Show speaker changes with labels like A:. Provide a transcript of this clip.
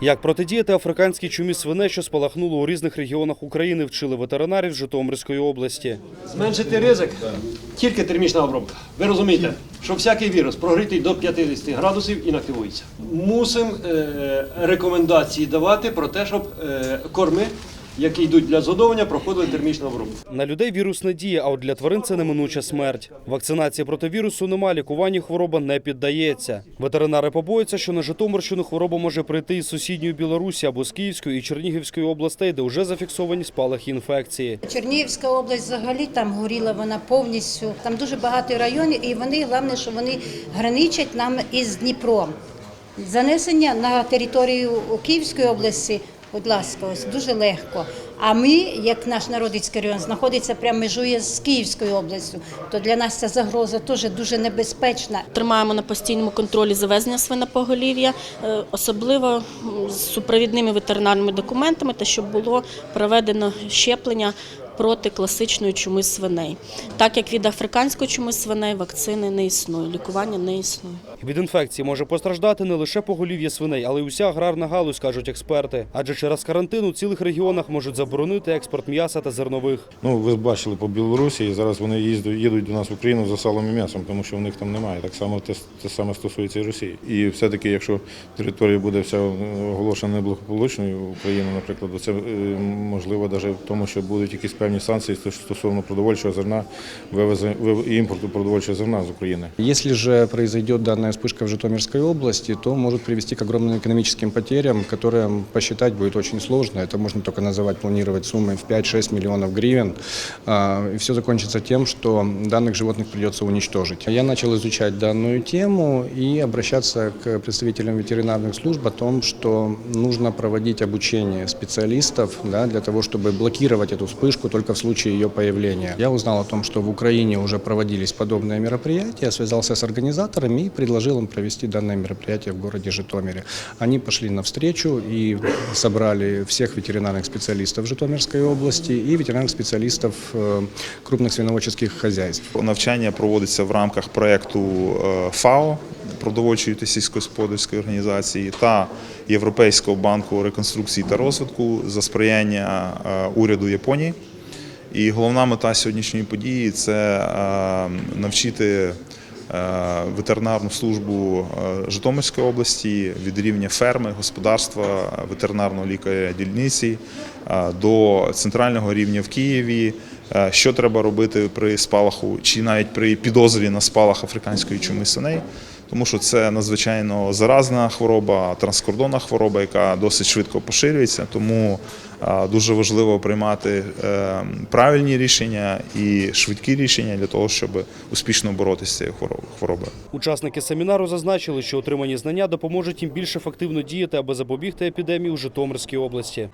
A: Як протидіяти африканській чумі свине, що спалахнуло у різних регіонах України, вчили ветеринарів Житомирської області.
B: Зменшити ризик тільки термічна обробка. Ви розумієте, що всякий вірус прогрітий до 50 градусів інактивується. Мусимо е, рекомендації давати про те, щоб е, корми, які йдуть для згодовування, проходили термічну обробку.
A: На людей вірус не діє, а от для тварин це неминуча смерть. Вакцинації проти вірусу нема, лікуванню хвороба не піддається. Ветеринари побоюються, що на Житомирщину хвороба може прийти із сусідньої Білорусі або з Київської і Чернігівської областей, де вже зафіксовані спалахи інфекції.
C: Чернігівська область взагалі там горіла вона повністю. Там дуже багато районів, і вони головне, що вони граничать нам із Дніпром. Занесення на територію Київської області, будь ласка, ось дуже легко. А ми, як наш Народицький район, знаходиться прямо межує з Київською областю, то для нас ця загроза теж дуже небезпечна.
D: Тримаємо на постійному контролі завезення свинопоголів'я, е, особливо з супровідними ветеринарними документами, та щоб було проведено щеплення проти класичної чуми свиней. Так як від африканської чуми свиней вакцини не існує, лікування не існує.
A: Від інфекції може постраждати не лише поголів'я свиней, але й уся аграрна галузь, кажуть експерти. Адже через карантин у цілих регіонах можуть заборонити експорт м'яса та зернових.
E: Ну, ви бачили по Білорусі, і зараз вони їздять, їдуть до нас в Україну за салом і м'ясом, тому що в них там немає. Так само те, те саме стосується і Росії. І все-таки, якщо територія буде вся оголошена неблагополучною Україна, наприклад, це е, можливо навіть в тому, що будуть якісь певні санкції стосовно продовольчого зерна, вивезення і імпорту продовольчого зерна з України.
F: Если же произойдет данная вспышка в Житомирской области, то может привести к огромным экономическим потерям, которые посчитать будет очень сложно. Это можно только называть, планировать суммой в 5-6 миллионов гривен. А, И все закончится тем, что данных животных придется уничтожить. Я начал изучать данную тему и обращаться к представителям ветеринарных служб о том, что нужно проводить обучение специалистов да, для того, чтобы блокировать эту вспышку только в случае ее появления. Я узнал о том, что в Украине уже проводились подобные мероприятия, связался с организаторами и предложил им провести данное мероприятие в городе Житомире. Они пошли навстречу и собрали всех ветеринарных специалистов Житомирской области и ветеринарных специалистов э, крупных свиноводческих хозяйств.
G: Навчання проводиться в рамках проєкту е, ФАО продовольчої та сільськогосподарської організації та Європейського банку реконструкції та розвитку за сприяння е, уряду Японії. І головна мета сьогоднішньої події це е, навчити е, ветеринарну службу е, Житомирської області від рівня ферми, господарства, ветеринарного лікаря дільниці до центрального рівня в Києві. Що треба робити при спалаху, чи навіть при підозрі на спалах африканської чуми свиней, тому що це надзвичайно заразна хвороба, транскордонна хвороба, яка досить швидко поширюється. Тому дуже важливо приймати е, правильні рішення і швидкі рішення для того, щоб успішно боротися з цією хвороб- хворобою.
A: Учасники семінару зазначили, що отримані знання допоможуть їм більш ефективно діяти, аби запобігти епідемії у Житомирській області.